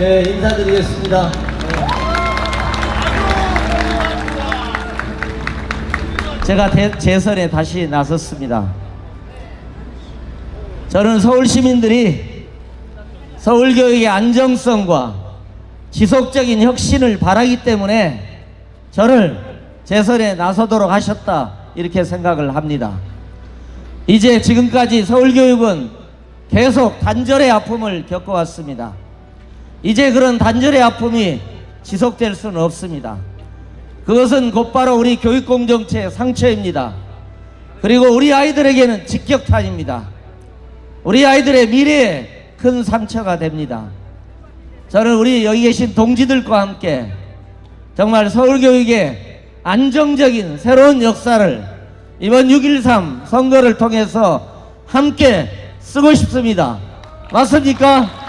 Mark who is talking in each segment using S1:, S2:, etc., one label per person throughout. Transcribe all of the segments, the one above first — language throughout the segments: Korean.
S1: 예, 인사드리겠습니다. 제가 대, 재선에 다시 나섰습니다. 저는 서울 시민들이 서울 교육의 안정성과 지속적인 혁신을 바라기 때문에 저를 재선에 나서도록 하셨다 이렇게 생각을 합니다. 이제 지금까지 서울 교육은 계속 단절의 아픔을 겪어왔습니다. 이제 그런 단절의 아픔이 지속될 수는 없습니다. 그것은 곧바로 우리 교육 공동체의 상처입니다. 그리고 우리 아이들에게는 직격탄입니다. 우리 아이들의 미래에 큰 상처가 됩니다. 저는 우리 여기 계신 동지들과 함께 정말 서울교육의 안정적인 새로운 역사를 이번 6.13 선거를 통해서 함께 쓰고 싶습니다. 맞습니까?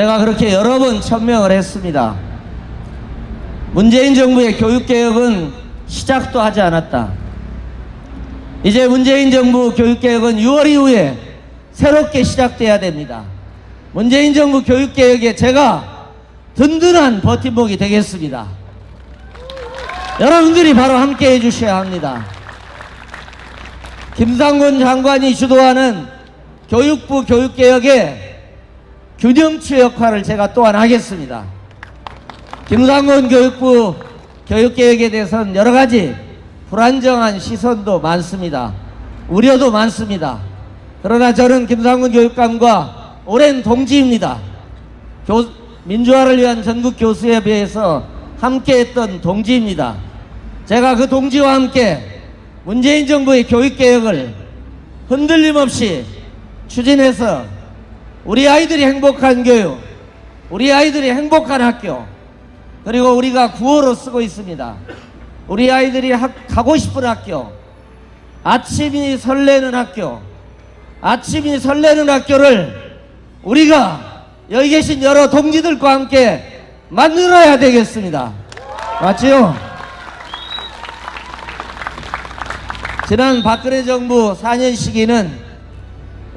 S1: 제가 그렇게 여러 번 천명을 했습니다. 문재인 정부의 교육개혁은 시작도 하지 않았다. 이제 문재인 정부 교육개혁은 6월 이후에 새롭게 시작돼야 됩니다. 문재인 정부 교육개혁에 제가 든든한 버팀목이 되겠습니다. 여러분들이 바로 함께 해주셔야 합니다. 김상곤 장관이 주도하는 교육부 교육개혁에 균형추 역할을 제가 또한 하겠습니다. 김상곤 교육부 교육개혁에 대해서는 여러 가지 불안정한 시선도 많습니다. 우려도 많습니다. 그러나 저는 김상곤 교육감과 오랜 동지입니다. 교, 민주화를 위한 전국 교수에 비해서 함께했던 동지입니다. 제가 그 동지와 함께 문재인 정부의 교육개혁을 흔들림 없이 추진해서 우리 아이들이 행복한 교육, 우리 아이들이 행복한 학교, 그리고 우리가 구호로 쓰고 있습니다. 우리 아이들이 학, 가고 싶은 학교, 아침이 설레는 학교, 아침이 설레는 학교를 우리가 여기 계신 여러 동지들과 함께 만들어야 되겠습니다. 맞지요? 지난 박근혜 정부 4년 시기는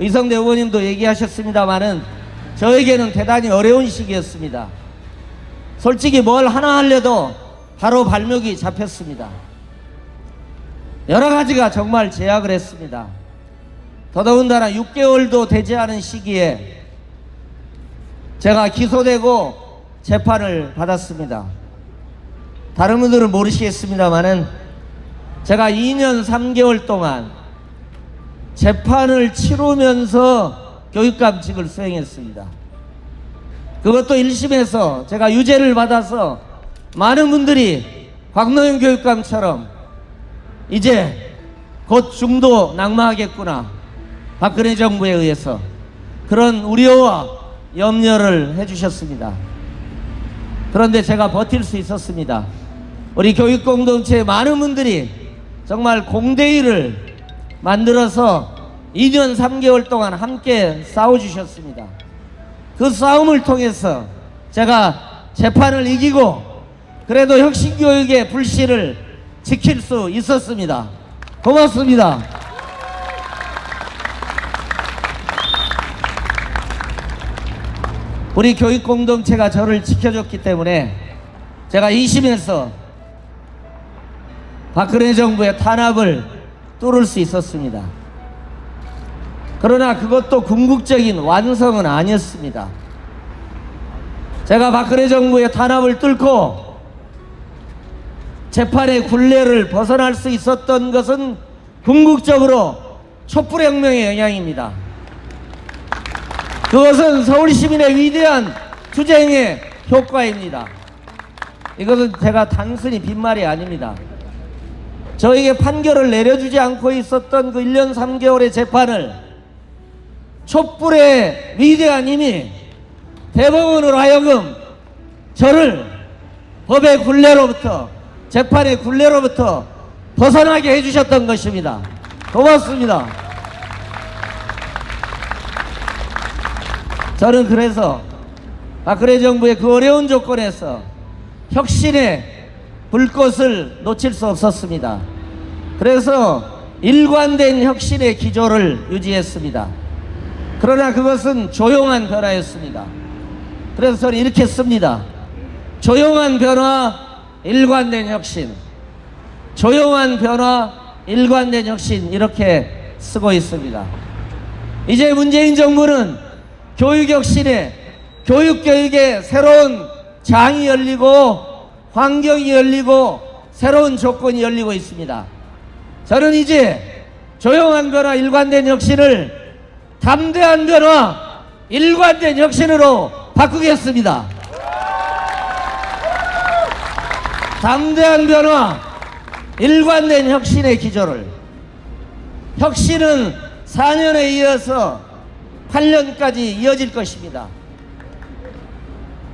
S1: 의성대 의원님도 얘기하셨습니다마는 저에게는 대단히 어려운 시기였습니다. 솔직히 뭘 하나 하려도 바로 발목이 잡혔습니다. 여러 가지가 정말 제약을 했습니다. 더더군다나 6개월도 되지 않은 시기에 제가 기소되고 재판을 받았습니다. 다른 분들은 모르시겠습니다만은 제가 2년 3개월 동안 재판을 치르면서 교육감직을 수행했습니다. 그것도 1심에서 제가 유죄를 받아서 많은 분들이 광노현 교육감처럼 이제 곧 중도 낙마하겠구나. 박근혜 정부에 의해서 그런 우려와 염려를 해주셨습니다. 그런데 제가 버틸 수 있었습니다. 우리 교육 공동체의 많은 분들이 정말 공대위를 만들어서 2년 3개월 동안 함께 싸워주셨습니다. 그 싸움을 통해서 제가 재판을 이기고 그래도 혁신교육의 불씨를 지킬 수 있었습니다. 고맙습니다. 우리 교육 공동체가 저를 지켜줬기 때문에 제가 2심에서 박근혜 정부의 탄압을 뚫을 수 있었습니다. 그러나 그것도 궁극적인 완성은 아니었습니다. 제가 박근혜 정부의 탄압을 뚫고 재판의 굴레를 벗어날 수 있었던 것은 궁극적으로 촛불혁명의 영향입니다. 그것은 서울 시민의 위대한 투쟁의 효과입니다. 이것은 제가 단순히 빈말이 아닙니다. 저에게 판결을 내려주지 않고 있었던 그 1년 3개월의 재판을 촛불의 위대한 힘이 대법원으로 하여금 저를 법의 굴레로부터 재판의 굴레로부터 벗어나게 해주셨던 것입니다. 고맙습니다. 저는 그래서 박근혜 정부의 그 어려운 조건에서 혁신의 불꽃을 놓칠 수 없었습니다. 그래서 일관된 혁신의 기조를 유지했습니다. 그러나 그것은 조용한 변화였습니다. 그래서 저는 이렇게 씁니다. 조용한 변화, 일관된 혁신. 조용한 변화, 일관된 혁신 이렇게 쓰고 있습니다. 이제 문재인 정부는 교육 혁신에 교육 교육에 새로운 장이 열리고 환경이 열리고 새로운 조건이 열리고 있습니다. 저는 이제 조용한 변화, 일관된 혁신을 담대한 변화, 일관된 혁신으로 바꾸겠습니다. 담대한 변화, 일관된 혁신의 기조를 혁신은 4년에 이어서 8년까지 이어질 것입니다.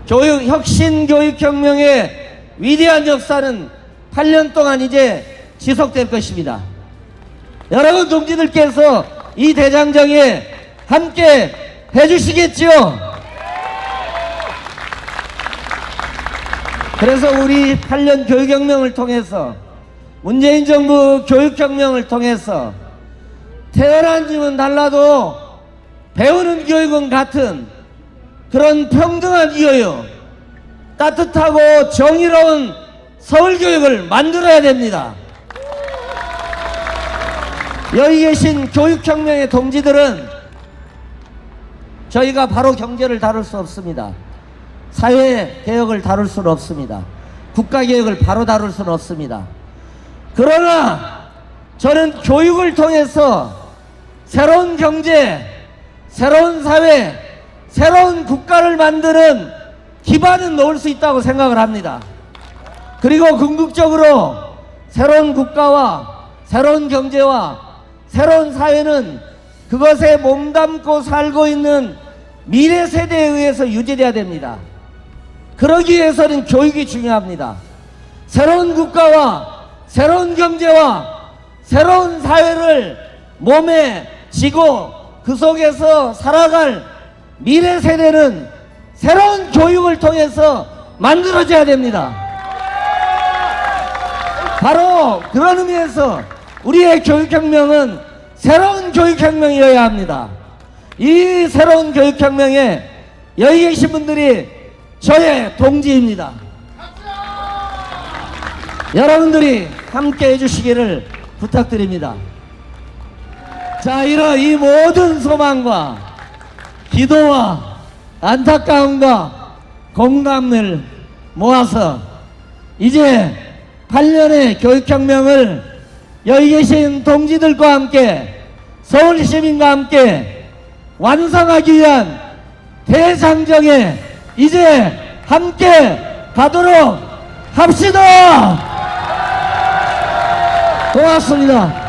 S1: 교육 혁신 교육 혁명의 위대한 역사는 8년 동안 이제 지속될 것입니다. 여러분 동지들께서 이 대장정에 함께 해주시겠죠? 그래서 우리 8년 교육혁명을 통해서 문재인 정부 교육혁명을 통해서 태어난 집은 달라도 배우는 교육은 같은 그런 평등한 이유요 따뜻하고 정의로운 서울교육을 만들어야 됩니다. 여기 계신 교육혁명의 동지들은 저희가 바로 경제를 다룰 수 없습니다. 사회 개혁을 다룰 수는 없습니다. 국가 개혁을 바로 다룰 수는 없습니다. 그러나 저는 교육을 통해서 새로운 경제, 새로운 사회, 새로운 국가를 만드는 기반은 놓을 수 있다고 생각을 합니다. 그리고 궁극적으로 새로운 국가와 새로운 경제와 새로운 사회는 그것에 몸담고 살고 있는 미래 세대에 의해서 유지돼야 됩니다. 그러기 위해서는 교육이 중요합니다. 새로운 국가와 새로운 경제와 새로운 사회를 몸에 지고 그 속에서 살아갈 미래 세대는 새로운 교육을 통해서 만들어져야 됩니다. 바로 그런 의미에서 우리의 교육혁명은 새로운 교육혁명이어야 합니다. 이 새로운 교육혁명에 여기 계신 분들이 저의 동지입니다. 여러분들이 함께 해주시기를 부탁드립니다. 자, 이런 이 모든 소망과 기도와 안타까움과 공감을 모아서 이제 8년의 교육혁명을 여기 계신 동지들과 함께 서울 시민과 함께 완성하기 위한 대장정에 이제 함께 가도록 합시다. 고맙습니다.